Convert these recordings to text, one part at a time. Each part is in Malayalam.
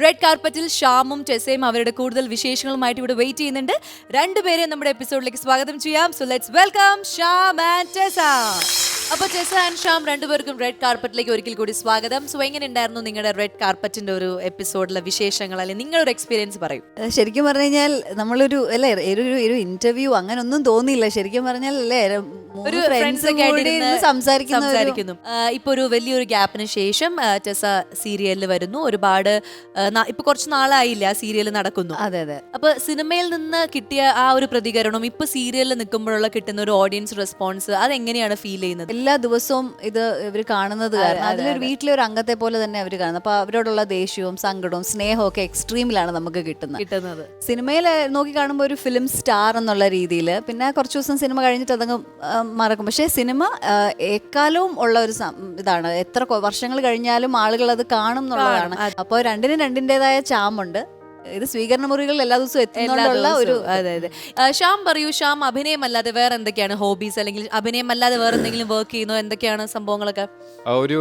റെഡ് കാർപ്പറ്റിൽ ഷാമും ടെസയും അവരുടെ കൂടുതൽ വിശേഷങ്ങളുമായിട്ട് ഇവിടെ വെയിറ്റ് ചെയ്യുന്നുണ്ട്. രണ്ടുപേരെയും നമ്മുടെ എപ്പിസോഡിലേക്ക് സ്വാഗതം ചെയ്യാം. So let's welcome Sham and Tessa. അപ്പൊ ജെസ ആൻഡ് ഷാം രണ്ടുപേർക്കും റെഡ് കാർപ്പറ്റിലേക്ക് ഒരിക്കൽ കൂടി സ്വാഗതം. സോ എങ്ങനെ ഉണ്ടായിരുന്നു നിങ്ങളുടെ റെഡ് കാർപ്പറ്റിന്റെ ഒരു എപ്പിസോഡിലെ വിശേഷങ്ങൾ? അല്ലെങ്കിൽ നിങ്ങളൊരു എക്സ്പീരിയൻസ് പറയും. ശരിക്കും പറഞ്ഞു കഴിഞ്ഞാൽ നമ്മളൊരു അല്ലേ ഒരു ഒരു- ഇന്റർവ്യൂ അങ്ങനെ ഒന്നും തോന്നിയില്ല. ശരിക്കും പറഞ്ഞാൽ അല്ലേ ഒരു സംസാരിക്കുന്ന ഇപ്പൊ ഒരു വലിയൊരു ഗ്യാപ്പിന് ശേഷം ചെസ ടെസ സീരിയലിൽ വരുന്നു. ഒരുപാട് ഇപ്പൊ കുറച്ച് നാളായില്ല സീരിയൽ നടക്കുന്നു. അതെ അതെ. അപ്പൊ സിനിമയിൽ നിന്ന് കിട്ടിയ ആ ഒരു പ്രതികരണം ഇപ്പൊ സീരിയലിൽ നിൽക്കുമ്പോഴുള്ള കിട്ടുന്ന ഒരു ഓഡിയൻസ് റെസ്പോൺസ് അതെങ്ങനെയാണ് ഫീൽ ചെയ്യുന്നത്? എല്ലാ ദിവസവും ഇത് ഇവർ കാണുന്നത് കാരണം അതിലൊരു വീട്ടിലെ ഒരു അംഗത്തെ പോലെ തന്നെ അവർ കാണുന്നത്. അപ്പൊ അവരോടുള്ള ദേഷ്യവും സങ്കടവും സ്നേഹവും ഒക്കെ എക്സ്ട്രീമിലാണ് നമുക്ക് കിട്ടുന്നത്. കിട്ടുന്നത്. സിനിമയിൽ നോക്കി കാണുമ്പോൾ ഒരു ഫിലിം സ്റ്റാർ എന്നുള്ള രീതിയിൽ പിന്നെ കുറച്ച് ദിവസം സിനിമ കഴിഞ്ഞിട്ട് അതങ്ങ് ആ, മറക്കും. പക്ഷേ സിനിമ ആ, എക്കാലവും ഉള്ള ഒരു സം- ഇതാണ്. എത്ര കൊ- വർഷങ്ങൾ കഴിഞ്ഞാലും ആളുകൾ അത് കാണും എന്നുള്ളതാണ്. അപ്പോൾ രണ്ടിനും രണ്ടിന്റെതായ ചാമുണ്ട് ഇത് സ്വീകരണ മുറികളിൽ എല്ലാ ദിവസവും എത്തുന്നുള്ള ഒരു അതെ അതെ. ശ്യാം പറയൂ ശ്യാം അഭിനയം അല്ലാതെ വേറെ എന്തൊക്കെയാണ് ഹോബീസ് അല്ലെങ്കിൽ അഭിനയം അല്ലാതെ വേറെ എന്തെങ്കിലും വർക്ക് ചെയ്യുന്നോ? എന്തൊക്കെയാണ് സംഭവങ്ങളൊക്കെ? ഒരു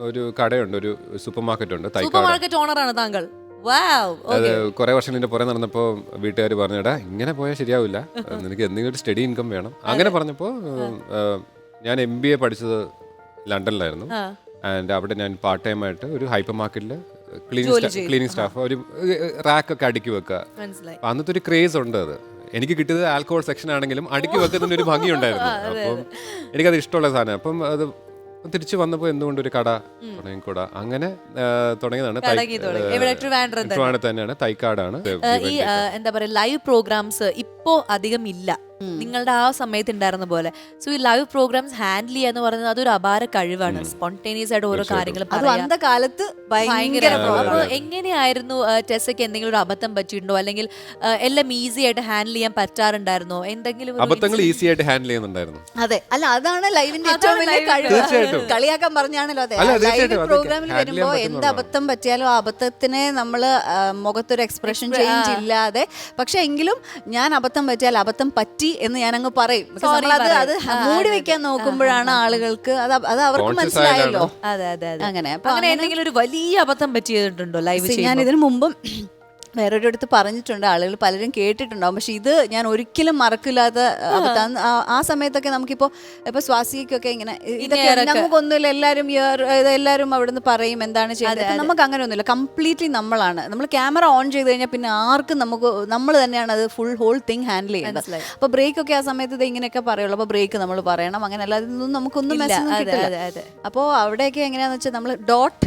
ഒരു കടയുണ്ട് ഒരു സൂപ്പർ മാർക്കറ്റ് ഉണ്ട് സൂപ്പർ മാർക്കറ്റ് ഓണറാണ് താങ്കൾ കുറെ വർഷം ഇതിന്റെ പുറകെ നടന്നപ്പോ വീട്ടുകാർ പറഞ്ഞടാ ഇങ്ങനെ പോയാൽ ശരിയാവില്ല. നിനക്ക് എന്തെങ്കിലും ഒരു സ്റ്റഡി ഇൻകം വേണം. അങ്ങനെ പറഞ്ഞപ്പോ ഞാൻ എം ബി എ പഠിച്ചത് ലണ്ടനിലായിരുന്നു. ആൻഡ് അവിടെ ഞാൻ പാർട്ട് ടൈം ആയിട്ട് ഒരു ഹൈപ്പർ മാർക്കറ്റിൽ ക്ലീനിങ്. ക്ലീനിങ് സ്റ്റാഫ് ഒരു റാക്കൊക്കെ അടുക്കി വെക്കുക. അന്നത്തെ ഒരു ക്രേസ് ഉണ്ട് അത്. എനിക്ക് കിട്ടിയത് ആൽക്കഹോൾ സെക്ഷൻ ആണെങ്കിലും അടുക്കി വെക്കുന്നതിന് ഒരു ഭംഗിയുണ്ടായിരുന്നു അപ്പം എനിക്കത് ഇഷ്ടമുള്ള സാധനം. അപ്പം അത് തിരിച്ചു വന്നപ്പോൾ എന്തുകൊണ്ട് ഒരു കട തുടങ്ങിക്കൂടാ? അങ്ങനെ തുടങ്ങിയതാണ് ട്രിവാൻഡ്രം തന്നെയാണ് തൈക്കാടാണ്. ഈ എന്താ പറയാ ലൈവ് പ്രോഗ്രാംസ് ഇപ്പോ അധികം ഇല്ല. നിങ്ങളുടെ ആ സമയത്ത് ഉണ്ടായിരുന്ന പോലെ. സോ ഈ ലൈവ് പ്രോഗ്രാംസ് ഹാൻഡിൽ ചെയ്യാന്ന് പറയുന്നത് അതൊരു അപാര കഴിവാണ്. സ്പോണ്ടേനിയസ് ആയിട്ട് ഓരോ കാര്യങ്ങൾ അന്ത കാലത്ത് ഭയങ്കര എങ്ങനെയായിരുന്നു ടെസ്സയ്ക്ക് എന്തെങ്കിലും ഒരു അബദ്ധം പറ്റിയിട്ടുണ്ടോ? അല്ലെങ്കിൽ എല്ലാം ഈസി ആയിട്ട് ഹാൻഡിൽ ചെയ്യാൻ പറ്റാറുണ്ടായിരുന്നോ? എന്തെങ്കിലും അബദ്ധങ്ങൾ ഈസി ആയിട്ട് ഹാൻഡിൽ ചെയ്യുന്നുണ്ടായിരുന്നു. അതെ. അല്ല അതാണ് ലൈവിന്റെ ഏറ്റവും അതാണ് വലിയ കഴിവ്. കളിയാക്കാൻ പറഞ്ഞാണല്ലോ അതെ. ലൈവ് പ്രോഗ്രാമിൽ വരുമ്പോൾ എന്ത്. അബദ്ധം പറ്റിയാലും ആ അബദ്ധത്തിനെ നമ്മൾ മുഖത്തൊരു എക്സ്പ്രഷൻ ചേഞ്ച് ഇല്ലാതെ. പക്ഷെ എങ്കിലും ഞാൻ അബദ്ധം പറ്റിയാൽ അബദ്ധം പറ്റി എന്ന് ഞാൻ അങ്ങ് പറയും അത് അത് മൂടി വെക്കാൻ നോക്കുമ്പോഴാണ് ആളുകൾക്ക് അത് അത് അവർക്ക് മനസ്സിലായല്ലോ. അതെ അതെ അതെ. അങ്ങനെ. അങ്ങനെ എന്തെങ്കിലും ഒരു വലിയ അബദ്ധം പറ്റിയിട്ടുണ്ടോ ലൈവ് ഞാൻ ഇതിനു മുമ്പും വേറൊരിടത്ത് പറഞ്ഞിട്ടുണ്ട് ആളുകൾ പലരും കേട്ടിട്ടുണ്ടാവും. പക്ഷെ ഇത് ഞാൻ ഒരിക്കലും മറക്കില്ലാത്ത അബദ്ധം ആ- സമയത്തൊക്കെ നമുക്കിപ്പോ ഇപ്പൊ സ്വാസിക്കൊക്കെ ഇങ്ങനെ ഇതൊക്കെ നമുക്കൊന്നുമില്ല എല്ലാവരും എല്ലാവരും അവിടുന്ന് പറയും എന്താണ് ചെയ്യുന്നത് നമുക്ക് അങ്ങനെ ഒന്നുമില്ല കംപ്ലീറ്റ്ലി നമ്മളാണ്. നമ്മൾ ക്യാമറ ഓൺ ചെയ്ത് കഴിഞ്ഞാൽ പിന്നെ ആർക്കും നമുക്ക് നമ്മൾ തന്നെയാണ് അത് ഫുൾ ഹോൾ തിങ് ഹാൻഡിൽ ചെയ്യുന്നത് അപ്പോൾ അപ്പൊ ബ്രേക്ക് ഒക്കെ ആ സമയത്ത് ഇത് ഇങ്ങനെയൊക്കെ പറയുള്ളൂ. അപ്പൊ ബ്രേക്ക് നമ്മൾ പറയണം. അങ്ങനെ അല്ലാതെ ഇതൊന്നും നമുക്കൊന്നും മെസ്സേജ്. അപ്പോൾ അവിടെയൊക്കെ എങ്ങനെയാന്ന് വെച്ചാൽ നമ്മൾ ഡോട്ട്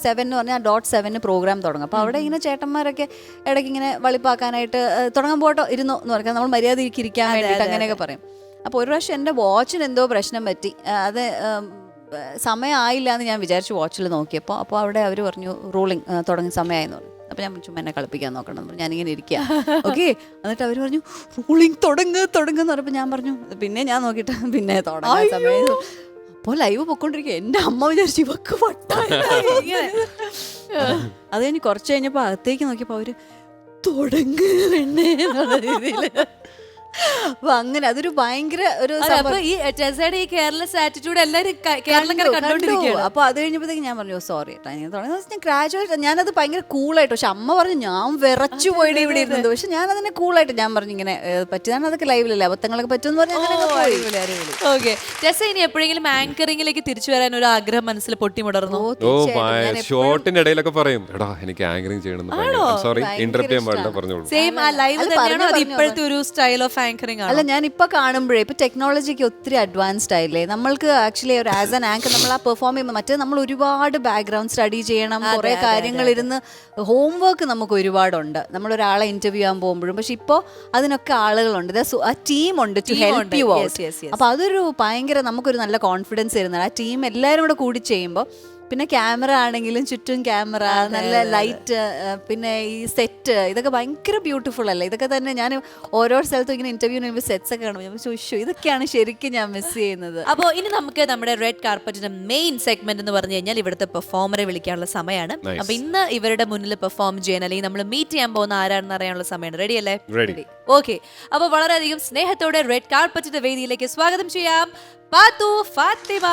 സെവൻ എന്ന് പറഞ്ഞാൽ ഡോട്ട് സെവന് പ്രോഗ്രാം തുടങ്ങും. അപ്പോൾ അവിടെ ഇങ്ങനെ ചേട്ടന്മാരൊക്കെ ഇടയ്ക്ക് ഇങ്ങനെ വളിപ്പാക്കാനായിട്ട് തുടങ്ങാൻ പോട്ടോ ഇരുന്നു എന്ന് പറയാം നമ്മൾ മര്യാദ ഇരിക്കാൻ വേണ്ടിയിട്ട് അങ്ങനെയൊക്കെ പറയും. അപ്പോൾ ഒരു പ്രാവശ്യം എന്റെ വാച്ചിന് എന്തോ പ്രശ്നം പറ്റി. അത് സമയമായില്ല എന്ന് ഞാൻ വിചാരിച്ചു വാച്ചിൽ നോക്കിയപ്പോൾ അപ്പോൾ അവിടെ അവർ പറഞ്ഞു റൂളിങ് തുടങ്ങി സമയമായെന്ന് പറഞ്ഞു. അപ്പോൾ ഞാൻ ചുമ്മാ എന്നെ കളിപ്പിക്കാൻ നോക്കണം പറഞ്ഞു. ഞാനിങ്ങനെ ഇരിക്കുക ഓക്കെ? എന്നിട്ട് അവർ പറഞ്ഞു റൂളിങ് തുടങ്ങുക തുടങ്ങുക എന്ന് പറഞ്ഞപ്പോൾ ഞാൻ പറഞ്ഞു പിന്നെ ഞാൻ നോക്കിയിട്ട് പിന്നെ തുടങ്ങാൻ സമയം അപ്പോൾ ലൈവ് പൊക്കോണ്ടിരിക്കുക എന്റെ അമ്മ വിചാരിച്ചു ഇവക്ക് വട്ടായി അത് കഴിഞ്ഞ് കുറച്ച് കഴിഞ്ഞപ്പോൾ അകത്തേക്ക് നോക്കിയപ്പോൾ അവർ എന്നുള്ള രീതിയിൽ അപ്പൊ അങ്ങനെ അതൊരു ഭയങ്കര ഒരു അപ്പൊ ഈ ടെസയുടെ ഈ കെയർലെസ് ആറ്റിറ്റ്യൂഡ് എല്ലാരും കേരളക്കാർ കണ്ടുകൊണ്ടിരിക്കുകയാണ് അപ്പൊ അത് കഴിഞ്ഞപ്പോഴത്തേക്ക് ഞാൻ പറഞ്ഞു സോറി കേട്ടോ ഞാൻ തുടങ്ങി ഞാൻ ഗ്രാജുവേറ്റ് ഞാനത് ഭയങ്കര കൂളായിട്ട് പക്ഷെ അമ്മ പറഞ്ഞു ഞാൻ വിറച്ചു പോയിട്ട് ഇവിടെ ഇരുന്നത്. പക്ഷെ ഞാൻ അതിനെ കൂളായിട്ട് ഞാൻ പറഞ്ഞു ഇങ്ങനെ പറ്റിയതാണ് അതൊക്കെ ലൈവിലല്ലേ അബദ്ധങ്ങളൊക്കെ പറ്റുമെന്ന് പറഞ്ഞാൽ അങ്ങനെ ഓക്കെ ടെസ ഇനി എപ്പോഴെങ്കിലും ആങ്കറിംഗിലേക്ക് തിരിച്ചു വരാൻ ഒരു ആഗ്രഹം മനസ്സിൽ പൊട്ടിമുടർന്നു ഷോർട്ടിന്റെ ഇടയിലൊക്കെ പറയും എടാ എനിക്ക് ആങ്കറിംഗ് ചെയ്യണം സോറി ഇന്റർപ്റ്റ് ചെയ്യാൻ പാടില്ല. പറഞ്ഞോളൂ. സെയിം ആ ലൈവ് തന്നെയാണോ? അത് ഇപ്പോഴത്തെ ഒരു സ്റ്റൈൽ ഓഫ് ആങ്കറിംഗ് അല്ല ഞാൻ ഇപ്പൊ കാണുമ്പോഴേ ഇപ്പൊ ടെക്നോളജിക്ക് ഒത്തിരി അഡ്വാൻസ്ഡ് ആയില്ലേ? നമ്മൾക്ക് ആക്ച്വലി ഒരു ആസ് ആൻ ആങ്കർ നമ്മൾ ആ പെർഫോം ചെയ്യുമ്പോൾ മറ്റേ നമ്മൾ ഒരുപാട് ബാക്ക്ഗ്രൗണ്ട് സ്റ്റഡി ചെയ്യണം കുറെ കാര്യങ്ങൾ ഇരുന്ന് ഹോം വർക്ക് നമുക്ക് ഒരുപാടുണ്ട്. നമ്മൾ ഒരാളെ ഇന്റർവ്യൂ ചെയ്യാൻ പോകുമ്പോഴും. പക്ഷെ ഇപ്പോൾ അതിനൊക്കെ ആളുകളുണ്ട്. ആ ടു ഹെൽപ്പ് ഉണ്ട്. You out. അപ്പൊ അതൊരു ഭയങ്കര നമുക്കൊരു നല്ല കോൺഫിഡൻസ് തരുന്നതാണ്. ആ ടീം എല്ലാവരും കൂടെ കൂടി ചെയ്യുമ്പോൾ പിന്നെ ക്യാമറ ആണെങ്കിലും ചുറ്റും ക്യാമറ നല്ല ലൈറ്റ് പിന്നെ ഈ സെറ്റ് ഇതൊക്കെ ഭയങ്കര ബ്യൂട്ടിഫുൾ അല്ലേ? ഇതൊക്കെ തന്നെ ഞാൻ ഓരോ സ്ഥലത്തും ഇങ്ങനെ ഇന്റർവ്യൂ ചെയ്യുമ്പോൾ സെറ്റ്സ് ഒക്കെ കാണുമ്പോൾ ഞാൻ ചോദിച്ചു ഇതൊക്കെയാണ് ശരിക്കും ഞാൻ മിസ് ചെയ്യുന്നത്. അപ്പോൾ ഇനി നമുക്ക് നമ്മുടെ റെഡ് കാർപ്പറ്റിന്റെ മെയിൻ സെഗ്മെന്റ് എന്ന് പറഞ്ഞു കഴിഞ്ഞാൽ ഇവിടുത്തെ പെർഫോമറെ വിളിക്കാനുള്ള സമയമാണ്. അപ്പൊ ഇന്ന് ഇവരുടെ മുന്നിൽ പെർഫോം ചെയ്യാൻ അല്ലെങ്കിൽ നമ്മൾ മീറ്റ് ചെയ്യാൻ പോകുന്ന ആരാണെന്ന് അറിയാനുള്ള സമയമാണ് റെഡി അല്ലേ? റെഡി ഓക്കെ അപ്പൊ വളരെയധികം സ്നേഹത്തോടെ റെഡ് കാർപ്പറ്റിന്റെ വേദിയിലേക്ക് സ്വാഗതം ചെയ്യാം. പാത്തു ഫാത്തിമ.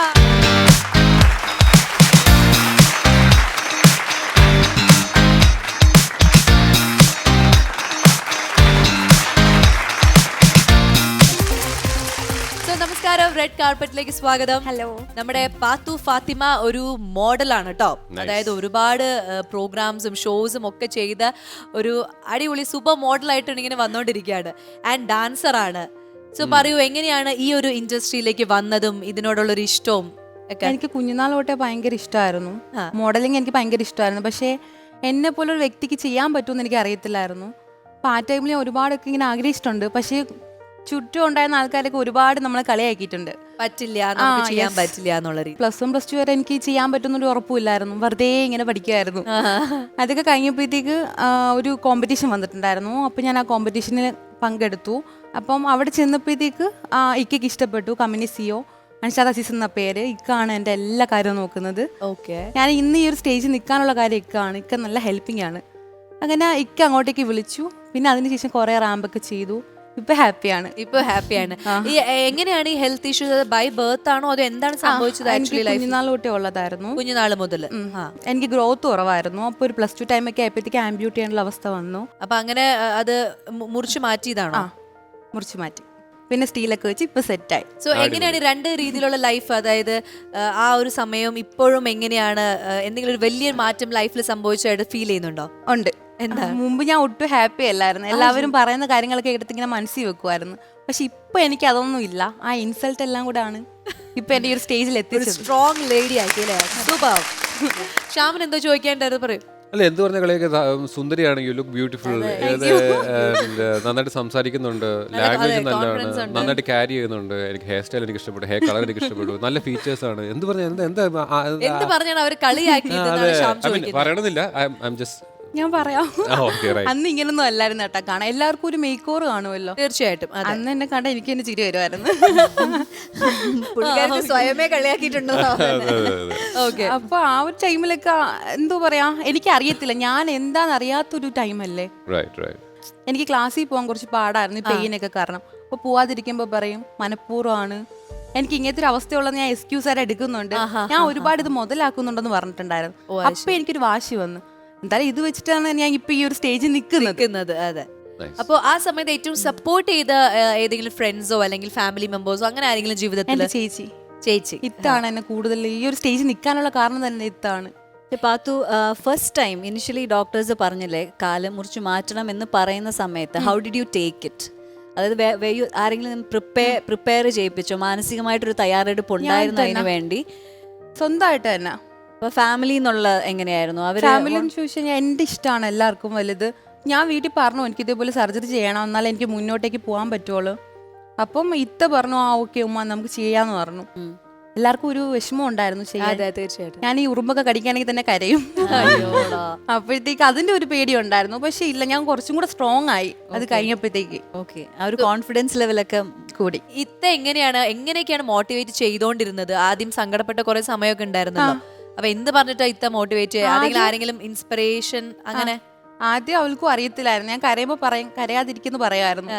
റെഡ് കാർപ്പറ്റിലേക്ക് സ്വാഗതം. ഹലോ നമ്മുടെ പാത്തു ഫാത്തിമ ഒരു മോഡലാണ് കേട്ടോ അതായത് ഒരുപാട് പ്രോഗ്രാംസും ഷോസും ഒക്കെ ചെയ്ത ഒരു അടിപൊളി സൂപ്പർ മോഡലായിട്ടാണ് ഇങ്ങനെ വന്നുകൊണ്ടിരിക്കുകയാണ് ആൻഡ് ഡാൻസർ ആണ്. സോ പറയൂ എങ്ങനെയാണ് ഈ ഒരു ഇൻഡസ്ട്രിയിലേക്ക് വന്നതും ഇതിനോടുള്ള ഒരു ഇഷ്ടവും എനിക്ക് കുഞ്ഞുനാൾ തൊട്ടേ ഭയങ്കര ഇഷ്ടമായിരുന്നു. മോഡലിംഗ് എനിക്ക് ഭയങ്കര ഇഷ്ടമായിരുന്നു. പക്ഷേ എന്നെ പോലെ ഒരു വ്യക്തിക്ക് ചെയ്യാൻ പറ്റുമെന്ന് എനിക്ക് അറിയത്തില്ലായിരുന്നു. അപ്പോൾ ആ ടൈമിൽ ഞാൻ ഒരുപാടൊക്കെ ഇങ്ങനെ ആഗ്രഹിച്ചിട്ടുണ്ട്. പക്ഷേ ചുറ്റും ഉണ്ടായിരുന്ന ആൾക്കാരൊക്കെ ഒരുപാട് നമ്മളെ കളിയാക്കിയിട്ടുണ്ട്. പറ്റില്ല നമുക്ക് ആ, ചെയ്യാൻ yes. പറ്റില്ല എന്നുള്ള രീതി. പ്ലസ് വൺ പ്ലസ് ടു വരെ എനിക്ക് ചെയ്യാൻ പറ്റുന്ന ഒരു ഉറപ്പില്ലായിരുന്നു വെറുതെ ഇങ്ങനെ പഠിക്കുമായിരുന്നു അതൊക്കെ കഴിഞ്ഞപ്പോഴത്തേക്ക് ആ, ഒരു കോമ്പറ്റീഷൻ വന്നിട്ടുണ്ടായിരുന്നു. അപ്പോൾ ഞാൻ ആ കോമ്പറ്റീഷനിൽ പങ്കെടുത്തു. അപ്പം അവിടെ ചെന്നപ്പോഴത്തേക്ക് ആ, ഇക്കയ്ക്ക് ഇഷ്ടപ്പെട്ടു. കമ്പനി സിഒ അൻഷാദ് അസീസ് എന്ന പേര്. ഇക്കാണ് എന്റെ എല്ലാ കാര്യവും നോക്കുന്നത്. ഓക്കെ ഞാൻ ഇന്ന് ഈ ഒരു സ്റ്റേജിൽ നിൽക്കാനുള്ള കാര്യം ഇക്കാണ്. ഇക്ക നല്ല ഹെൽപ്പിംഗ് ആണ്. അങ്ങനെ ഇക്ക അങ്ങോട്ടേക്ക് വിളിച്ചു. പിന്നെ അതിനുശേഷം കുറേ റാമ്പൊക്കെ ചെയ്തു. ഇപ്പൊ ഹാപ്പിയാണ്. ഇപ്പൊ ഹാപ്പിയാണ്. ഈ എങ്ങനെയാണ് ഈ ഹെൽത്ത് ഇഷ്യൂസ്? ബൈ ബർത്ത് ആണോ? അതോ എന്താണ് സംഭവിച്ചത് ആക്ച്വലി കുഞ്ഞുനാൾ തൊട്ടേ ഉള്ളതായിരുന്നു. കുഞ്ഞുനാൾ മുതൽ. എനിക്ക് ഗ്രോത്ത് കുറവായിരുന്നു. അപ്പോൾ ഒരു പ്ലസ് ടു ടൈമൊക്കെ ആയപ്പോഴത്തേക്ക് ആംബ്യൂട്ട് ചെയ്യാനുള്ള അവസ്ഥ വന്നു. അപ്പൊ അങ്ങനെ അത് മുറിച്ച് മാറ്റിയതാണോ? മുറിച്ചു മാറ്റി. പിന്നെ സ്റ്റീലൊക്കെ വെച്ച് ഇപ്പൊ സെറ്റായി. സോ എങ്ങനെയാണ് രണ്ട് രീതിയിലുള്ള ലൈഫ് അതായത് ആ, ഒരു സമയം ഇപ്പോഴും എങ്ങനെയാണ് എന്തെങ്കിലും ഒരു വലിയ മാറ്റം ലൈഫിൽ സംഭവിച്ചതായിട്ട് ഫീൽ ചെയ്യുന്നുണ്ടോ? ഉണ്ട്. എന്താ? മുമ്പ് ഞാൻ ഒട്ടും ഹാപ്പി അല്ലായിരുന്നു. എല്ലാവരും പറയുന്ന കാര്യങ്ങളൊക്കെ എടുത്ത് ഇങ്ങനെ മനസ്സിൽ വെക്കുമായിരുന്നു പക്ഷെ ഇപ്പൊ എനിക്ക് അതൊന്നും ഇല്ല. ആ ഇൻസൾട്ട് എല്ലാം കൂടെ ആണ് ഇപ്പൊ എന്റെ ഈ ഒരു സ്റ്റേജിൽ എത്തി സ്ട്രോങ് ലേഡി ആക്കി അല്ലേ? സൂപ്പർ ശ്യാമൻ എന്തോ ചോദിക്കേണ്ടായിരുന്നു പറയും. അല്ല എന്ത് പറഞ്ഞ കളിയൊക്കെ ത- സുന്ദരിയാണ് യു ലുക്ക് ബ്യൂട്ടിഫുൾ നന്നായിട്ട് സംസാരിക്കുന്നുണ്ട് ലാംഗ്വേജ് നല്ലതാണ്. നന്നായിട്ട് ക്യാരി ചെയ്യുന്നുണ്ട്. എനിക്ക് ഹെയർ സ്റ്റൈൽ എനിക്ക് ഇഷ്ടപ്പെട്ടു ഹെയർ കളർ എനിക്ക് ഇഷ്ടപ്പെട്ടു നല്ല ഫീച്ചേഴ്സ് ആണ്. എന്ത് പറഞ്ഞ എന്താ പറയണമെന്നില്ല. ഐ എം ജസ്റ്റ് ഞാൻ പറയാം. അന്ന് ഇങ്ങനൊന്നും അല്ലായിരുന്നു കേട്ടോ കാണാൻ. എല്ലാവർക്കും ഒരു മേക്ക് ഓവർ കാണുമല്ലോ. തീർച്ചയായിട്ടും അന്ന് എന്നെ കണ്ട എനിക്ക് തന്നെ ചിരി വരുമായിരുന്നു. സ്വയമേ കളിയാക്കിയിട്ടുണ്ടോ? ഓക്കെ അപ്പൊ ആ ഒരു ടൈമിലൊക്കെ എന്തോ പറയാ എനിക്ക് അറിയത്തില്ല ഞാൻ എന്താന്ന് അറിയാത്തൊരു ടൈമല്ലേ റൈറ്റ് റൈറ്റ് എനിക്ക് ക്ലാസ്സിൽ പോകാൻ കുറച്ച് പാടായിരുന്നു പെയിനൊക്കെ കാരണം. അപ്പൊ പോവാതിരിക്കുമ്പോ പറയും മനഃപൂർവമാണ്. എനിക്ക് ഇങ്ങനത്തെ ഒരു അവസ്ഥയുള്ളത് ഞാൻ എക്സ്ക്യൂസ് ആയിട്ട് എടുക്കുന്നുണ്ട്. ഞാൻ ഒരുപാട് ഇത് മുതലാക്കുന്നുണ്ടെന്ന് പറഞ്ഞിട്ടുണ്ടായിരുന്നു. അപ്പൊ എനിക്കൊരു വാശി വന്നു. എന്തായാലും ഇത് വെച്ചിട്ടാണ് ഞാൻ ഇപ്പൊ ഈ ഒരു സ്റ്റേജിൽ നിൽക്കുന്നത്. അതെ. അപ്പോൾ ആ സമയത്ത് ഏറ്റവും സപ്പോർട്ട് ചെയ്ത ഏതെങ്കിലും ഫ്രണ്ട്സോ അല്ലെങ്കിൽ ഫാമിലി മെമ്പേഴ്സോ അങ്ങനെ ആരെങ്കിലും ജീവിതത്തിൽ ചേച്ചി. ചേച്ചി. ഇത്താണ് എന്നെ കൂടുതൽ ഈ ഒരു സ്റ്റേജിൽ നിൽക്കാനുള്ള കാരണം തന്നെ ഇത്താണ്. Pathu first time initially doctors പറഞ്ഞില്ലേ കാലം മുറിച്ച് മാറ്റണം എന്ന് പറയുന്ന സമയത്ത് how did you take it അതായത് വേ- ആരെങ്കിലും പ്രിപ്പയർ പ്രിപ്പയർ ചെയ്യിപ്പിച്ചോ? മാനസികമായിട്ടൊരു തയ്യാറെടുപ്പ് ഉണ്ടായിരുന്നു അതിന് വേണ്ടി? സ്വന്തമായിട്ട് തന്നെ. അപ്പൊ ഫാമിലി എന്നുള്ള എങ്ങനെയായിരുന്നു? അവർ ഫാമിലി എന്ന് ചോദിച്ചു കഴിഞ്ഞാൽ എന്റെ ഇഷ്ടമാണ് എല്ലാവർക്കും വലുത്. ഞാൻ വീട്ടിൽ പറഞ്ഞു എനിക്ക് ഇതേപോലെ സർജറി ചെയ്യണം എന്നാലേ എനിക്ക് മുന്നോട്ടേക്ക് പോകാൻ പറ്റുള്ളൂ. അപ്പം ഇത്ത പറഞ്ഞു ആ ഓക്കെ ഉമ്മ നമുക്ക് ചെയ്യാന്ന് പറഞ്ഞു. എല്ലാവർക്കും ഒരു വിഷമം ഉണ്ടായിരുന്നു ചെയ്യാൻ. തീർച്ചയായിട്ടും. ഞാൻ ഈ ഉറുമ്പൊക്കെ കടിക്കുകയാണെങ്കിൽ തന്നെ കരയും. അപ്പോഴത്തേക്ക് അതിന്റെ ഒരു പേടി ഉണ്ടായിരുന്നു പക്ഷെ ഇല്ല ഞാൻ കുറച്ചും കൂടെ സ്ട്രോങ് ആയി. അത് കഴിഞ്ഞപ്പോഴത്തേക്ക്. ഓക്കെ. ആ ഒരു കോൺഫിഡൻസ് ലെവലൊക്കെ കൂടി. ഇത്ത എങ്ങനെയാണ് എങ്ങനെയൊക്കെയാണ് മോട്ടിവേറ്റ് ചെയ്തോണ്ടിരുന്നത്? ആദ്യം സങ്കടപ്പെട്ട കുറെ സമയമൊക്കെ ഉണ്ടായിരുന്നല്ലോ. അപ്പൊ എന്ത് പറഞ്ഞിട്ടാ ഇത്ത മോട്ടിവേറ്റ് അല്ലെങ്കിൽ ആരെങ്കിലും ഇൻസ്പിറേഷൻ അങ്ങനെ? ആദ്യം അവൾക്കും അറിയത്തില്ലായിരുന്നു. ഞാൻ കരയുമ്പോ പറയും കരയാതിരിക്കുന്നു പറയായിരുന്നു.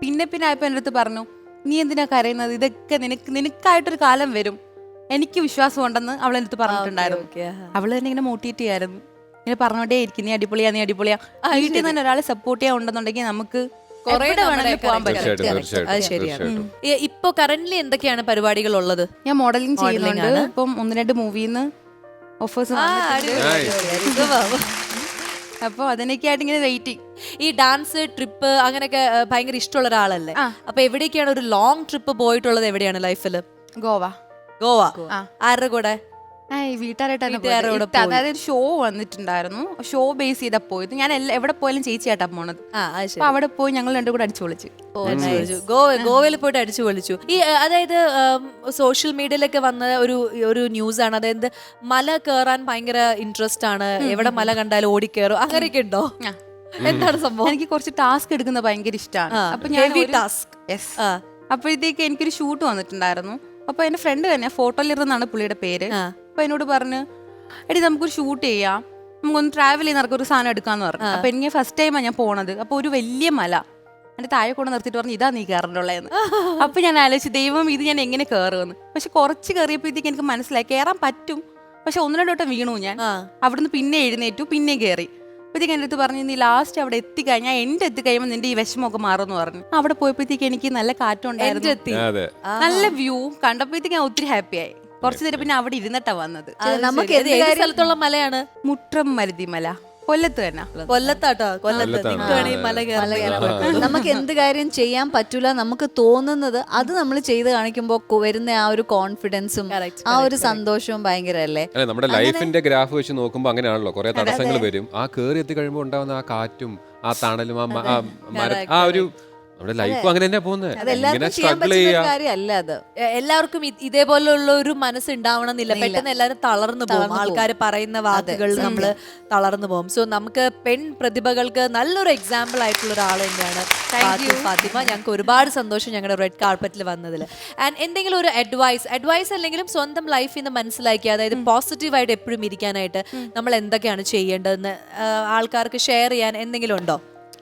പിന്നെ പിന്നെ ആയപ്പോ എന്റെ അടുത്ത് പറഞ്ഞു നീ എന്തിനാ കരയുന്നത്? ഇതൊക്കെ നിനക്ക് നിനക്കായിട്ടൊരു കാലം വരും. എനിക്ക് വിശ്വാസം ഉണ്ടെന്ന് അവൾ എന്റെ അടുത്ത് പറഞ്ഞിട്ടുണ്ടായിരുന്നു. അവൾ തന്നെ ഇങ്ങനെ മോട്ടിവേറ്റ് ചെയ്യായിരുന്നു. ഇങ്ങനെ പറഞ്ഞോണ്ടേ ഇരിക്കും നീ അടിപൊളിയാ നീ അടിപൊളിയാ. വീട്ടിൽ നിന്ന് തന്നെ ഒരാളെ സപ്പോർട്ട് ചെയ്യാൻ ഉണ്ടെന്നുണ്ടെങ്കിൽ നമുക്ക് ഇപ്പൊ കറന്റ് എന്തൊക്കെയാണ് പരിപാടികൾ ഉള്ളത് ഞാൻ മോഡലിംഗ് ചെയ്യുന്നുണ്ട്. ഇപ്പം ഒന്ന് രണ്ട് മൂവിന്ന് ഓഫേഴ്സ്. അപ്പോൾ അതിനൊക്കെയായിട്ട് ഇങ്ങനെ വെയിറ്റിംഗ് ഈ ഡാൻസ് ട്രിപ്പ് അങ്ങനെയൊക്കെ ഭയങ്കര ഇഷ്ടമുള്ള ഒരാളല്ലേ. അപ്പൊ എവിടേക്കാണ് ഒരു ലോങ് ട്രിപ്പ് പോയിട്ടുള്ളത് എവിടെയാണ് ലൈഫിൽ ഗോവ. ഗോവ. ആരുടെ കൂടെ? വീട്ടുകാരുടെ അതായത് ഒരു ഷോ വന്നിട്ടുണ്ടായിരുന്നു. ഷോ ബേസ് ചെയ്താ പോയത്. ഞാൻ എവിടെ പോയാലും ചേച്ചിയായിട്ടാ പോണത്. അപ്പൊ അവിടെ പോയി ഞങ്ങൾ രണ്ടും കൂടെ അടിച്ചു പൊളിച്ച്. ഗോവയിൽ പോയിട്ട് അടിച്ചു പൊളിച്ചു. ഈ അതായത് സോഷ്യൽ മീഡിയയിലൊക്കെ വന്ന ഒരു ഒരു ന്യൂസ് ആണ്. അതായത് മല കയറാൻ ഭയങ്കര ഇൻട്രസ്റ്റ് ആണ്. എവിടെ മല കണ്ടാലും ഓടിക്കേറും അങ്ങനെയൊക്കെ ഉണ്ടോ. എന്താണ് സംഭവം? എനിക്ക് കുറച്ച് ടാസ്ക് എടുക്കുന്നത് ഭയങ്കര ഇഷ്ടമാണ്. അപ്പൊ ഞാൻ ടാസ്ക്. ആ. അപ്പോഴത്തേക്ക് എനിക്കൊരു ഷൂട്ട് വന്നിട്ടുണ്ടായിരുന്നു. അപ്പൊ എന്റെ ഫ്രണ്ട് തന്നെ ഫോട്ടോയിലിരുന്നാണ് പുള്ളിയുടെ പേര്. ആ. അപ്പൊ എന്നോട് പറഞ്ഞ് എടി നമുക്കൊരു ഷൂട്ട് ചെയ്യാം. നമുക്കൊന്ന് ട്രാവൽ ചെയ്യുന്ന ഒരു സാധനം എടുക്കാന്ന് പറഞ്ഞു. അപ്പൊ എനിക്ക് ഫസ്റ്റ് ടൈമാണ് ഞാൻ പോണത്. അപ്പൊ ഒരു വലിയ മല. എന്റെ താഴെ കൊണ്ട് നിർത്തിയിട്ട് പറഞ്ഞു ഇതാ നീ കയറേണ്ടുള്ളതെന്ന് അപ്പൊ ഞാൻ ആലോചിച്ചു ദൈവം ഇത് ഞാൻ എങ്ങനെ കയറുമെന്ന് പക്ഷെ കുറച്ച് കയറിയപ്പോഴത്തേക്ക് എനിക്ക് മനസ്സിലായി കയറാൻ പറ്റും. പക്ഷെ ഒന്ന് രണ്ട് വട്ടം വീണു ഞാൻ. അവിടുന്ന് പിന്നെ എഴുന്നേറ്റു പിന്നെ കയറി അപ്പോഴത്തേക്ക് എന്റെ അടുത്ത് പറഞ്ഞു നീ ലാസ്റ്റ് അവിടെ എത്തിക്കഴിഞ്ഞാൽ എന്റെ എത്തിക്കഴിയുമ്പോൾ നിന്റെ ഈ വിഷമമൊക്കെ മാറുമെന്ന് പറഞ്ഞു. അവിടെ പോയപ്പോഴത്തേക്ക് എനിക്ക് നല്ല കാറ്റുണ്ടായിരുന്നു. നല്ല വ്യൂ കണ്ടപ്പോഴത്തേക്ക് ഞാൻ ഒത്തിരി ഹാപ്പിയായി കുറച്ച് നേരം പിന്നെ അവിടെ ഇരുന്നിട്ടാ വന്നത്. നമുക്ക് സ്ഥലത്തുള്ള മലയാണ്? മുട്രം മരുതിമല കൊല്ലത്ത് തന്നെ. കൊല്ലത്താട്ടോ? കൊല്ലത്ത്. മല മല. നമുക്ക് എന്ത് കാര്യം ചെയ്യാൻ പറ്റൂല നമുക്ക് തോന്നുന്നത് അത് നമ്മൾ ചെയ്ത് കാണിക്കുമ്പോൾ വരുന്ന ആ ഒരു കോൺഫിഡൻസും ആ ഒരു സന്തോഷവും ഭയങ്കര അല്ലേ നമ്മുടെ ലൈഫിന്റെ ഗ്രാഫ് വെച്ച് നോക്കുമ്പോൾ അങ്ങനെയാണല്ലോ. കുറെ തടസ്സങ്ങൾ വരും. ആ കേറി എത്തി കഴിയുമ്പോൾ ഉണ്ടാവുന്ന ആ കാറ്റും ആ തണലും ആ ഒരു നമ്മുടെ ലൈഫ് അങ്ങനെ തന്നെ പോകുന്നത്. അത് എല്ലാവർക്കും ഇതേപോലെയുള്ള ഒരു മനസ്സ് കാര്യമല്ല എന്നില്ല പെട്ടെന്ന് എല്ലാവരും തളർന്നു പോകും. ആൾക്കാർ പറയുന്ന വാക്കുകൾ നമ്മൾ തളർന്നു പോകും. സോ നമുക്ക് പെൺ പ്രതിഭകൾക്ക് നല്ലൊരു എക്സാമ്പിൾ ആയിട്ടുള്ള ഒരാൾ തന്നെയാണ് ഫാത്തി- ഫാത്തിമ. ഞങ്ങൾക്ക് ഒരുപാട് സന്തോഷം ഞങ്ങളുടെ റെഡ് കാർപ്പറ്റിൽ വന്നതിൽ ആൻഡ് എന്തെങ്കിലും ഒരു അഡ്വൈസ് അഡ്വൈസ് അല്ലെങ്കിലും സ്വന്തം ലൈഫിൽ നിന്ന് മനസ്സിലാക്കി അതായത് പോസിറ്റീവായിട്ട് എപ്പോഴും ഇരിക്കാനായിട്ട് നമ്മൾ എന്തൊക്കെയാണ് ചെയ്യേണ്ടതെന്ന് ആൾക്കാർക്ക് ഷെയർ ചെയ്യാൻ എന്തെങ്കിലും ഉണ്ടോ?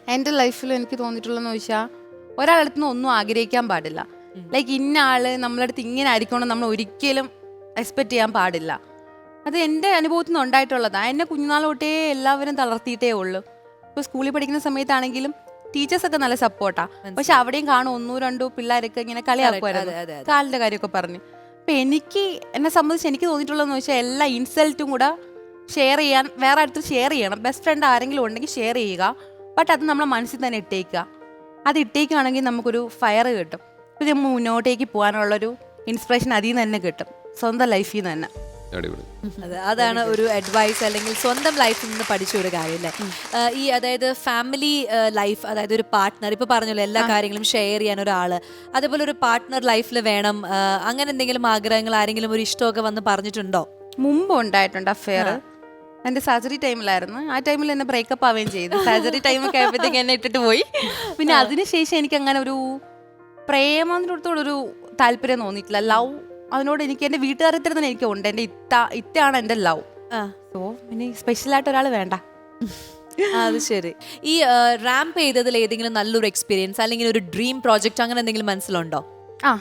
എന്റെ ലൈഫിൽ എനിക്ക് തോന്നിയിട്ടുള്ളതെന്ന് വെച്ചാൽ ഒരാളടുത്ത് നിന്ന് ഒന്നും ആഗ്രഹിക്കാൻ പാടില്ല. ലൈക്ക് ഇന്ന ആൾ നമ്മളടുത്ത് ഇങ്ങനെ ആയിരിക്കണം നമ്മൾ ഒരിക്കലും എക്സ്പെക്ട് ചെയ്യാൻ പാടില്ല. അത് എന്റെ അനുഭവത്തിൽ നിന്ന് ഉണ്ടായിട്ടുള്ളതാണ് എന്നെ കുഞ്ഞുനാൾ തൊട്ടേ എല്ലാവരും തളർത്തിയിട്ടേ ഉള്ളൂ. ഇപ്പോൾ സ്കൂളിൽ പഠിക്കുന്ന സമയത്താണെങ്കിലും ടീച്ചേഴ്സൊക്കെ നല്ല സപ്പോർട്ടാ പക്ഷെ അവിടെയും കാണും ഒന്നോ രണ്ടോ പിള്ളേരൊക്കെ ഇങ്ങനെ കളിയാക്കുമായിരുന്നു. കാലിന്റെ കാര്യമൊക്കെ പറഞ്ഞു. അപ്പൊ എനിക്ക് എന്നെ സംബന്ധിച്ച് എനിക്ക് തോന്നിയിട്ടുള്ളതെന്ന് വെച്ചാൽ എല്ലാ ഇൻസൾട്ടും കൂടെ ഷെയർ ചെയ്യാൻ വേറെ അടുത്ത് ഷെയർ ചെയ്യണം. ബെസ്റ്റ് ഫ്രണ്ട് ആരെങ്കിലും ഉണ്ടെങ്കിൽ ഷെയർ ചെയ്യുക. ബട്ട് അത് നമ്മളെ മനസ്സിൽ തന്നെ ഇട്ടേക്കുക. അത് ഇട്ടേക്കുകയാണെങ്കിൽ നമുക്കൊരു ഫയർ കിട്ടും. പിന്നെ മുന്നോട്ടേക്ക് പോകാനുള്ളൊരു ഇൻസ്പിറേഷൻ അതിൽ നിന്ന് തന്നെ കിട്ടും. സ്വന്തം ലൈഫിൽ നിന്ന് തന്നെ. അതെ അതാണ് ഒരു അഡ്വൈസ് അല്ലെങ്കിൽ സ്വന്തം ലൈഫിൽ നിന്ന് പഠിച്ച ഒരു കാര്യം അല്ലേ? ഈ അതായത് ഫാമിലി ലൈഫ് അതായത് ഒരു പാർട്ട്ണർ ഇപ്പൊ പറഞ്ഞല്ലോ എല്ലാ കാര്യങ്ങളും ഷെയർ ചെയ്യാൻ ഒരാൾ. അതേപോലെ ഒരു പാർട്ട്ണർ ലൈഫിൽ വേണം. അങ്ങനെ എന്തെങ്കിലും ആഗ്രഹങ്ങൾ ആരെങ്കിലും ഒരു ഇഷ്ടമൊക്കെ വന്ന് പറഞ്ഞിട്ടുണ്ടോ? മുമ്പ് ഉണ്ടായിട്ടുണ്ട് അഫെയർ എന്റെ സർജറി ടൈമിലായിരുന്നു. ആ ടൈമിൽ എന്നെ ബ്രേക്കപ്പ് ആവുകയും ചെയ്തു. സർജറി ടൈമൊക്കെ ആയപ്പോഴത്തേക്ക് എന്നെ ഇട്ടിട്ട് പോയി. പിന്നെ അതിനുശേഷം എനിക്ക് അങ്ങനെ ഒരു പ്രേമത്തിനോടത്തോടൊരു താല്പര്യം തോന്നിയിട്ടില്ല. ലവ് അതിനോട് എനിക്ക് എന്റെ വീട്ടുകാരെ തന്നെ എനിക്ക് ഉണ്ട് എന്റെ ഇത്ത ഇത്തയാണ് എന്റെ ലവ് സോ പിന്നെ സ്പെഷ്യലായിട്ട് ഒരാൾ വേണ്ട. അത് ശരി. ഈ റാമ്പ് ചെയ്തതിൽ ഏതെങ്കിലും നല്ലൊരു എക്സ്പീരിയൻസ് അല്ലെങ്കിൽ ഒരു ഡ്രീം പ്രോജക്റ്റ് അങ്ങനെ എന്തെങ്കിലും മനസ്സിലുണ്ടോ? ആ.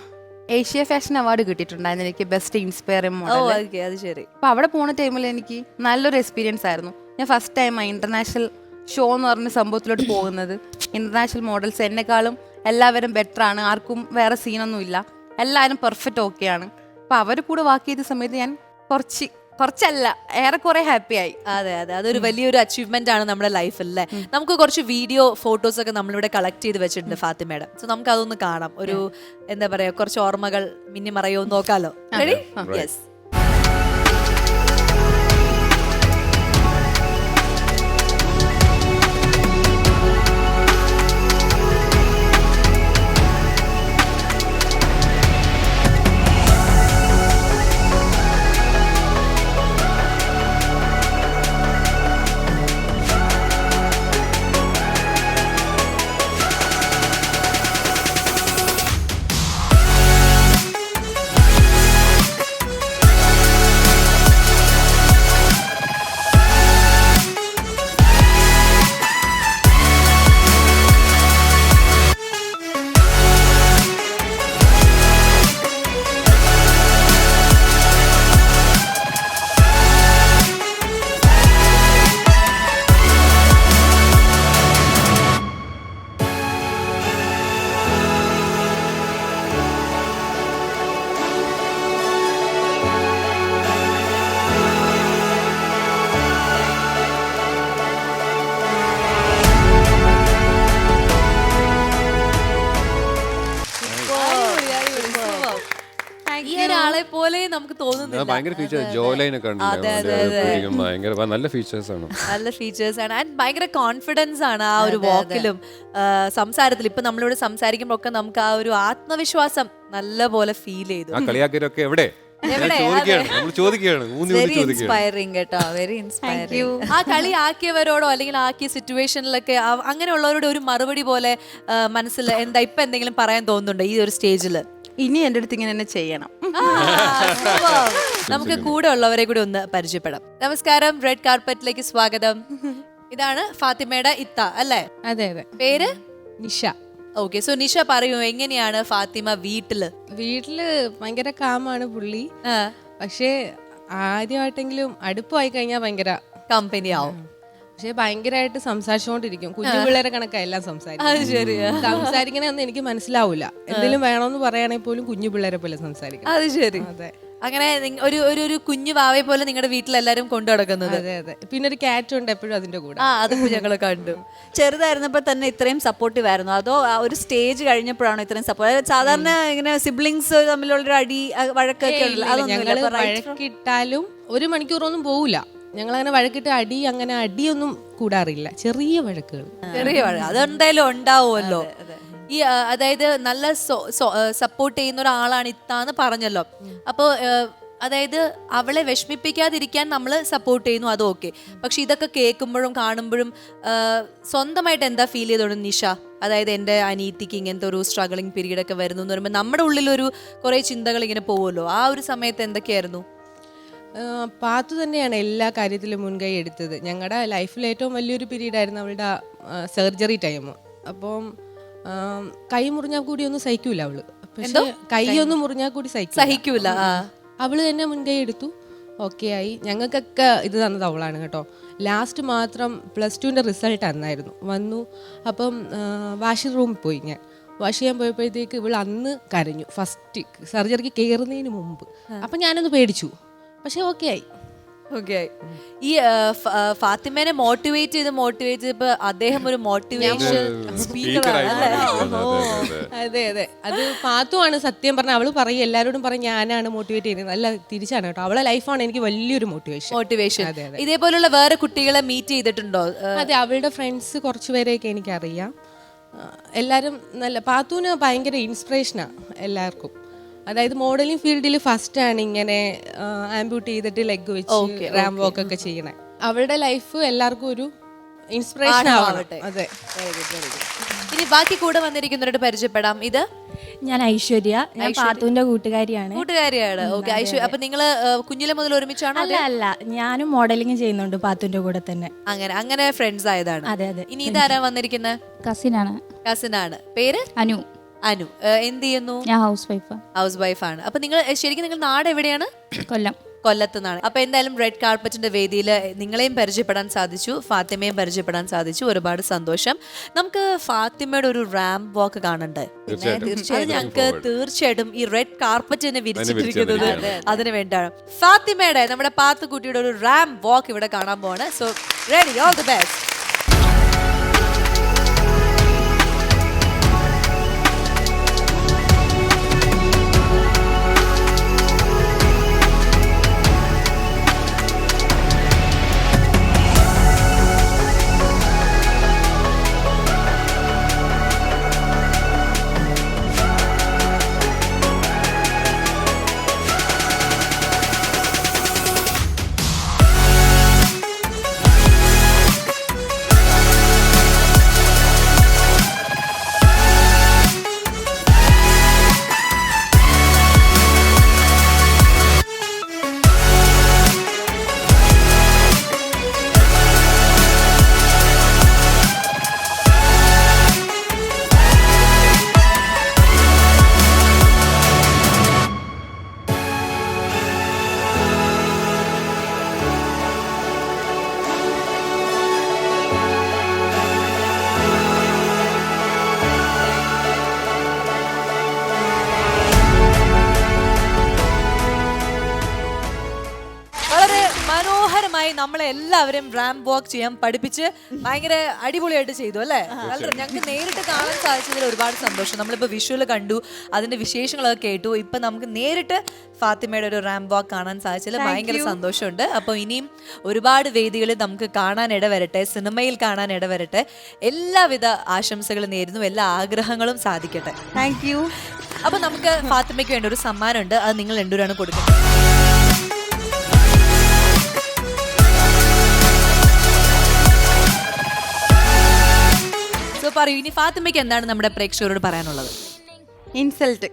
ഏഷ്യ ഫാഷൻ അവാർഡ് കിട്ടിയിട്ടുണ്ടായിരുന്നു എനിക്ക് ബെസ്റ്റ് ഇൻസ്പയറിംഗ് ഓ മോഡൽ ഓക്കെ അത് ശരി. അപ്പോൾ അവിടെ പോണ ടൈമിൽ എനിക്ക് നല്ലൊരു എക്സ്പീരിയൻസ് ആയിരുന്നു. ഞാൻ ഫസ്റ്റ് ടൈമാണ് ഇന്റർനാഷണൽ ഷോ എന്ന് പറഞ്ഞ സംഭവത്തിലോട്ട് പോകുന്നത്. ഇന്റർനാഷണൽ മോഡൽസ് എന്നെക്കാളും എല്ലാവരും ബെറ്റർ ആണ്. ആർക്കും വേറെ സീനൊന്നും ഇല്ല എല്ലാവരും പെർഫെക്റ്റ് ഓക്കെയാണ് അപ്പോൾ അവർ കൂടെ വാക്ക് ചെയ്ത സമയത്ത് ഞാൻ കുറച്ച് കുറച്ചല്ല ഏറെക്കുറെ ആയി. അതെ അതെ. അതൊരു വലിയൊരു അച്ചീവ്മെന്റ് ആണ് നമ്മുടെ ലൈഫിൽ അല്ലേ? നമുക്ക് കുറച്ച് വീഡിയോ ഫോട്ടോസ് ഒക്കെ നമ്മളിവിടെ കളക്ട് ചെയ്ത് വെച്ചിട്ടുണ്ട് ഫാത്തിമയുടെ. സോ നമുക്ക് അതൊന്ന് കാണാം. ഒരു എന്താ പറയാ കുറച്ച് ഓർമ്മകൾ മിന്നി മറയോ നോക്കാലോ. റെഡി യെസ് ഭയങ്കര ഫീച്ചേഴ്സ് ജോ ലൈൻ ഒക്കെ അതെ, അതെ, ഉണ്ടല്ലോ ഭയങ്കര നല്ല ഫീച്ചേഴ്സ് ആണ്. നല്ല ഫീച്ചേഴ്സ് ആണ്. ആൻഡ് ഭയങ്കര കോൺഫിഡൻസ് ആണ് ആ ഒരു വാക്കിലും സംസാരത്തിൽ. ഇപ്പൊ നമ്മളിവിടെ സംസാരിക്കുമ്പോ ഒക്കെ നമുക്ക് ആ ഒരു ആത്മവിശ്വാസം നല്ല പോലെ ഫീൽ ചെയ്തു. ആ കളിയാക്കരൊക്കെ എവിടെ? ആ കളി ആക്കിയവരോടോ അല്ലെങ്കിൽ ആക്കിയ സിറ്റുവേഷനിലൊക്കെ അങ്ങനെയുള്ളവരോട് ഒരു മറുപടി പോലെ മനസ്സിൽ എന്താ ഇപ്പൊ എന്തെങ്കിലും പറയാൻ തോന്നുന്നുണ്ടോ ഈ ഒരു സ്റ്റേജിൽ ഇനി എന്റെ അടുത്ത് ഇങ്ങനെ തന്നെ ചെയ്യണം. നമുക്ക് കൂടെ ഉള്ളവരെ കൂടി ഒന്ന് പരിചയപ്പെടാം. നമസ്കാരം റെഡ് കാർപ്പറ്റിലേക്ക് സ്വാഗതം. ഇതാണ് ഫാത്തിമയുടെ ഇത്ത അല്ലേ? അതെ അതെ. പേര്? നിഷ. ഓക്കെ സോ നിഷ പറയൂ എങ്ങനെയാണ് ഫാത്തിമ വീട്ടിൽ? വീട്ടിൽ ഭയങ്കര കാമാണ് പുള്ളി. പക്ഷേ ആദ്യമായിട്ടെങ്കിലും അടുപ്പമായി കഴിഞ്ഞാൽ ഭയങ്കര കമ്പനി ആവും. പക്ഷെ ഭയങ്കരമായിട്ട് സംസാരിച്ചുകൊണ്ടിരിക്കും കുഞ്ഞു പിള്ളേരെ കണക്കാ എല്ലാം സംസാരിക്കും സംസാരിക്കണമെന്ന് എനിക്ക് മനസ്സിലാവൂല. എന്തെങ്കിലും വേണമെന്ന് പറയുകയാണെങ്കിൽ പോലും കുഞ്ഞു പിള്ളേരെ പോലെ സംസാരിക്കും അത് ശരി. അതെ. അങ്ങനെ ഒരു ഒരു ഒരു കുഞ്ഞു വാവയെ പോലെ നിങ്ങളുടെ വീട്ടിലെല്ലാരും കൊണ്ടു നടക്കുന്നത്. അതെ അതെ. പിന്നെ ഒരു ക്യാറ്റ് ഉണ്ട് എപ്പോഴും അതിന്റെ കൂടെ. ആ അത് ഞങ്ങൾ കണ്ടു. ചെറുതായിരുന്നപ്പോൾ തന്നെ ഇത്രയും സപ്പോർട്ടീവ് ആയിരുന്നു. അതോ ആ ഒരു സ്റ്റേജ് കഴിഞ്ഞപ്പോഴാണോ ഇത്രയും സപ്പോർട്ട് സാധാരണ ഇങ്ങനെ സിബ്ലിങ്സ് തമ്മിലുള്ള ഒരു അടി വഴക്കൊക്കെ വഴക്കിട്ടാലും ഒരു മണിക്കൂറൊന്നും പോവില്ല ഞങ്ങൾ അങ്ങനെ വഴക്കിട്ട് അടി അങ്ങനെ അടിയൊന്നും കൂടാറില്ല. ചെറിയ വഴക്കുകൾ. ചെറിയ വഴ അതെന്തായാലും ഉണ്ടാവുമല്ലോ. ഈ അതായത് നല്ല സപ്പോർട്ട് ചെയ്യുന്ന ഒരാളാണ് ഇത്താന്ന് പറഞ്ഞല്ലോ. അപ്പോൾ അതായത് അവളെ വിഷമിപ്പിക്കാതിരിക്കാൻ നമ്മൾ സപ്പോർട്ട് ചെയ്യുന്നു അത് ഓക്കെ പക്ഷെ ഇതൊക്കെ കേൾക്കുമ്പോഴും കാണുമ്പോഴും സ്വന്തമായിട്ട് എന്താ ഫീൽ ചെയ്തോളും നിഷ? അതായത് എന്റെ അനീതിക്ക് ഇങ്ങനത്തെ ഒരു സ്ട്രഗിളിങ് പീരീഡ് ഒക്കെ വരുന്നു എന്ന് പറയുമ്പോൾ നമ്മുടെ ഉള്ളിലൊരു കുറേ ചിന്തകൾ ഇങ്ങനെ പോകുമല്ലോ ആ ഒരു സമയത്ത് എന്തൊക്കെയായിരുന്നു? പാത്തു തന്നെയാണ് എല്ലാ കാര്യത്തിലും മുൻകൈ എടുത്തത്. ഞങ്ങളുടെ ലൈഫിൽ ഏറ്റവും വലിയൊരു പീരീഡ് ആയിരുന്നു അവളുടെ സർജറി ടൈം അപ്പം കൈ മുറിഞ്ഞാൽ കൂടി ഒന്നും സഹിക്കൂല അവൾ. പക്ഷെ കൈ ഒന്നും മുറിഞ്ഞാൽ കൂടി സഹിക്കൂല. സഹിക്കൂല അവൾ തന്നെ മുൻകൈ എടുത്തു. ഓക്കെ ആയി. ഞങ്ങൾക്കൊക്കെ ഇത് തന്നത് അവളാണ് കേട്ടോ. ലാസ്റ്റ് മാത്രം പ്ലസ് ടുവിന്റെ റിസൾട്ട് അന്നായിരുന്നു. വന്നു. അപ്പം വാഷ് റൂമിൽ പോയി ഞാൻ. വാഷ് ചെയ്യാൻ പോയപ്പോഴത്തേക്ക് ഇവൾ അന്ന് കരഞ്ഞു. ഫസ്റ്റ് സർജറിക്ക് കയറുന്നതിന് മുമ്പ്. അപ്പം ഞാനൊന്ന് പേടിച്ചു. പക്ഷെ ഓക്കെ ആയി ഓക്കെ ഈ ഫാത്തിമേനെ മോട്ടിവേറ്റ് ചെയ്ത് മോട്ടിവേറ്റ് ചെയ്തപ്പോ അദ്ദേഹം ഒരു മോട്ടിവേഷൻ സ്പീക്കറാണ് അതെ അതെ അത്. പാത്തുവാണ് സത്യം പറഞ്ഞ അവൾ പറയും എല്ലാരോടും പറയും ഞാനാണ് മോട്ടിവേറ്റ് ചെയ്യുന്നത്. അല്ല തിരിച്ചാണ് കേട്ടോ. അവളെ ലൈഫാണ് എനിക്ക് വലിയൊരു മോട്ടിവേഷൻ മോട്ടിവേഷൻ അതെ, അതെ. ഇതേപോലുള്ള വേറെ കുട്ടികളെ മീറ്റ് ചെയ്തിട്ടുണ്ടോ? അതെ അവളുടെ ഫ്രണ്ട്സ് കുറച്ചുപേരെയൊക്കെ എനിക്കറിയാം. എല്ലാരും എല്ലാവരും നല്ല പാത്തുവിന് ഭയങ്കര ഇൻസ്പിറേഷനാണ് എല്ലാവർക്കും. അതായത് മോഡലിംഗ് ഫീൽഡിൽ ഫസ്റ്റ് ആണ് ഇങ്ങനെ ആംബ്യൂട്ട് ചെയ്തിട്ട് ലെഗ് വെച്ച് റാം വോക്ക് ഒക്കെ ചെയ്യണേ. അവരുടെ ലൈഫ് എല്ലാവർക്കും ഒരു ഇൻസ്പിറേഷൻ ആവട്ടെ? അതെ. ഇനി ബാക്കി കൂടെ വന്നിരിക്കുന്നവരോട് പരിചയപ്പെടാം. ഇത്? ഞാൻ ഐശ്വര്യ. ഞാൻ പാത്തുവിന്റെ കൂട്ടുകാരിയാണ്. കൂട്ടുകാരിയാണ്. ഓക്കെ ഐശ്വര്യ അപ്പൊ നിങ്ങൾ കുഞ്ഞിലെ മുതൽ ഒരുമിച്ചാണോ അല്ല അല്ല. ഞാനും മോഡലിംഗ് ചെയ്യുന്നുണ്ട് പാത്തുവിന്റെ കൂടെ തന്നെ. അങ്ങനെ അങ്ങനെ ഫ്രണ്ട്സ് ആയതാണ്. അതെ, അതെ. ഇനി ഇതാരാ വന്നിരിക്കുന്നത് കസിനാണ്. കസിനാണ്. പേര്? അനു. അനു എന്ത് ചെയ്യുന്നു? ഞാൻ ഹൗസ് വൈഫ് ഹൗസ് വൈഫാണ് അപ്പൊ നിങ്ങൾ ശരിക്കും നിങ്ങൾ നാട് എവിടെയാണ്? കൊല്ലം. കൊല്ലത്ത് നിന്നാണ്. അപ്പൊ എന്തായാലും റെഡ് കാർപ്പറ്റിന്റെ വേദിയിൽ നിങ്ങളെയും പരിചയപ്പെടാൻ സാധിച്ചു ഫാത്തിമയും പരിചയപ്പെടാൻ സാധിച്ചു. ഒരുപാട് സന്തോഷം. നമുക്ക് ഫാത്തിമയുടെ ഒരു റാമ്പ് വാക്ക് കാണണ്ട്. തീർച്ചയായും ഞങ്ങൾക്ക് തീർച്ചയായിട്ടും ഈ റെഡ് കാർപ്പറ്റ് തന്നെ വിരിച്ചിട്ടിരിക്കുന്നത് അതിനു അതിന് വേണ്ടിയാണ്. ഫാത്തിമയുടെ നമ്മുടെ പാത്തുക്കുട്ടിയുടെ ഒരു റാമ്പ് വാക്ക് ഇവിടെ കാണാൻ പോവാണ്. So ready all the best മനോഹരമായി റാം റാമ്പ് വാക്ക് ചെയ്യാൻ പഠിപ്പിച്ച് ഭയങ്കര അടിപൊളിയായിട്ട് ചെയ്തു അല്ലേ? ഞങ്ങൾക്ക് നേരിട്ട് കാണാൻ സാധിച്ചതിൽ ഒരുപാട് സന്തോഷം. നമ്മളിപ്പോൾ വിഷ്വൽ കണ്ടു അതിന്റെ വിശേഷങ്ങളൊക്കെ കേട്ടു. ഇപ്പൊ നമുക്ക് നേരിട്ട് ഫാത്തിമയുടെ ഒരു റാം വാക്ക് കാണാൻ സാധിച്ചതിൽ ഭയങ്കര സന്തോഷമുണ്ട്. അപ്പോൾ ഇനിയും ഒരുപാട് വേദികളിൽ നമുക്ക് കാണാൻ ഇടവരട്ടെ സിനിമയിൽ കാണാൻ ഇടവരട്ടെ. എല്ലാവിധ ആശംസകളും നേരുന്നു. എല്ലാ ആഗ്രഹങ്ങളും സാധിക്കട്ടെ. താങ്ക് യു അപ്പൊ നമുക്ക് ഫാത്തിമയ്ക്ക് വേണ്ട ഒരു സമ്മാനമുണ്ട്. അത് നിങ്ങൾ രണ്ടുപേരാണ് കൊടുക്കുന്നത്. പറയൂ. ഇനി ഫാത്തിമയ്ക്ക് എന്താണ് നമ്മുടെ പ്രേക്ഷകരോട് പറയാനുള്ളത്? ഇൻസൾട്ട്.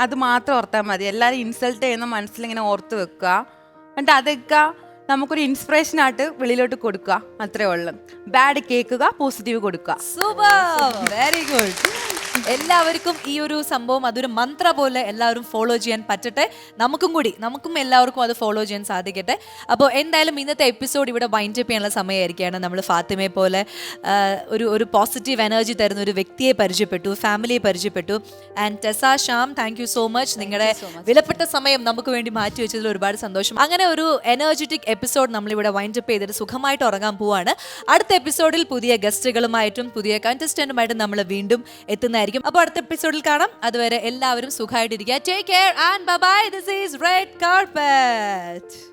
അത് മാത്രം ഓർത്താൽ മതി. എല്ലാവരും ഇൻസൾട്ട് ചെയ്യുന്ന മനസ്സിലിങ്ങനെ ഓർത്ത് വെക്കുക. എന്നിട്ട് അതൊക്കെ നമുക്കൊരു ഇൻസ്പിറേഷൻ ആയിട്ട് വെളിയിലോട്ട് കൊടുക്കുക. അത്രേ ഉള്ളു. ബാഡ് കേൾക്കുക പോസിറ്റീവ് കൊടുക്കുക. സൂപ്പർ വെരി ഗുഡ് എല്ലാവർക്കും ഈ ഒരു സംഭവം അതൊരു മന്ത്ര പോലെ എല്ലാവരും ഫോളോ ചെയ്യാൻ പറ്റട്ടെ. നമുക്കും കൂടി നമുക്കും എല്ലാവർക്കും അത് ഫോളോ ചെയ്യാൻ സാധിക്കട്ടെ. അപ്പോൾ എന്തായാലും ഇന്നത്തെ എപ്പിസോഡ് ഇവിടെ വൈൻഡ് അപ്പ് ചെയ്യാനുള്ള സമയമായിരിക്കുകയാണ്. നമ്മൾ ഫാത്തിമയെ പോലെ ഒരു ഒരു പോസിറ്റീവ് എനർജി തരുന്ന ഒരു വ്യക്തിയെ പരിചയപ്പെട്ടു ഫാമിലിയെ പരിചയപ്പെട്ടു. And Tessa Sham thank you so much നിങ്ങളുടെ വിലപ്പെട്ട സമയം നമുക്ക് വേണ്ടി മാറ്റി വെച്ചതിൽ ഒരുപാട് സന്തോഷം. അങ്ങനെ ഒരു എനർജറ്റിക് എപ്പിസോഡ് നമ്മളിവിടെ വൈൻഡ് അപ്പ് ചെയ്തിട്ട് സുഖമായിട്ട് ഉറങ്ങാൻ പോവാണ്. അടുത്ത എപ്പിസോഡിൽ പുതിയ ഗസ്റ്റുകളുമായിട്ടും പുതിയ കണ്ടസ്റ്റന്റുമായിട്ടും നമ്മൾ വീണ്ടും എത്തുന്നതായിരിക്കും. അപ്പോൾ അടുത്ത എപ്പിസോഡിൽ കാണാം. അതുവരെ എല്ലാവരും സുഖമായിട്ടിരിക്കുക. Take care and bye this is red carpet